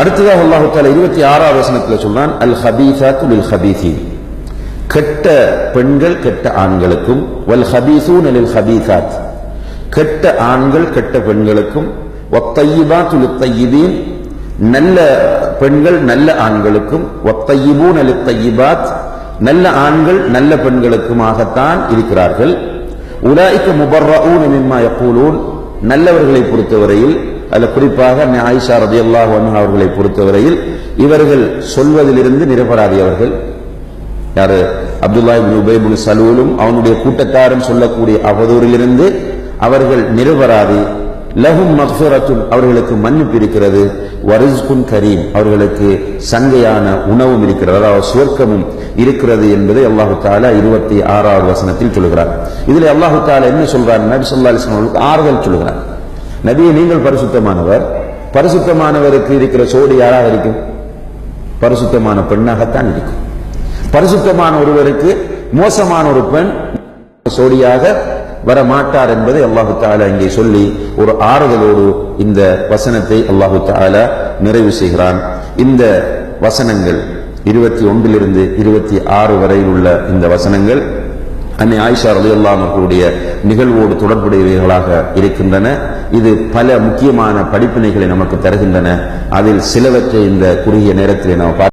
அடுத்ததாக அல்லாஹு தாலா இருபத்தி ஆறாவது வசனத்தில் சொல்றான் அல் ஹபீசா லில் ஹபீசி கெட்ட பெண்கள் கெட்ட ஆண்களுக்கும் வல் ஹபீசூன் லில் ஹபீசாத் கெட்ட ஆண்கள் கெட்ட பெண்களுக்கும் ஒத்தையிபாத்து லித்தையிபீன். நல்ல பெண்கள் நல்ல ஆண்களுக்கும் ஒத்தையிபூன் தையிபாத் நல்ல ஆண்கள் நல்ல பெண்களுக்குமாகத்தான் இருக்கிறார்கள். உலாய்க்க முபர்ரூன் மிம்மா யக்கூலூன் நல்லவர்களை பொறுத்தவரையில் அதில் குறிப்பாக ஆயிஷா ரதி அல்லாஹ் அவர்களை பொறுத்தவரையில் இவர்கள் சொல்வதிலிருந்து நிரபராதியவர்கள். யாரு? அப்துல்லா இப்னு சலூலும் அவனுடைய கூட்டத்தாரும் சொல்லக்கூடிய அவதூறிலிருந்து அவர்கள் நிரபராதி. லஹும் மக்ஃபிரத்துன் அவர்களுக்கு மன்னிப்பு இருக்கிறது. வரிஸ்குன் கரீம் அவர்களுக்கு சங்கையான உணவும் இருக்கிறது. அதாவது சுவர்க்கமும் இருக்கிறது என்பதை அல்லாஹு தாலா இருபத்தி ஆறாவது வசனத்தில் சொல்கிறார். இதில் அல்லாஹு தாலா என்ன சொல்றார் நபி சொல்லா அலிஸ்லாம் அவர்களுக்கு ஆறுதல் சொல்கிறார். நபியை நீங்கள் பரிசுத்தமானவர். பரிசுத்தமானவருக்கு இருக்கிற சோடி யாராக இருக்கும்? பரிசுத்தமான பெண்ணாகத்தான் இருக்கும். பரிசுத்தமான ஒருவருக்கு மோசமான ஒரு பெண் சோடியாக வர மாட்டார் என்பதை அல்லாஹு தாலா இங்கே சொல்லி ஒரு ஆறுதலோடு இந்த வசனத்தை அல்லாஹு தாலா நிறைவு செய்கிறான். இந்த வசனங்கள் இருபத்தி ஒன்றிலிருந்து இருபத்தி ஆறு வரையில் உள்ள இந்த வசனங்கள் அன்னை ஆயிஷா அலி அல்லாமர்களுடைய நிகழ்வோடு தொடர்புடையவைகளாக இருக்கின்றன. இது பல முக்கியமான படிப்பினைகளை நமக்கு தருகின்றன. அதில் சிலவற்றை இந்த குறுகிய நேரத்தில் நாம் பார்க்க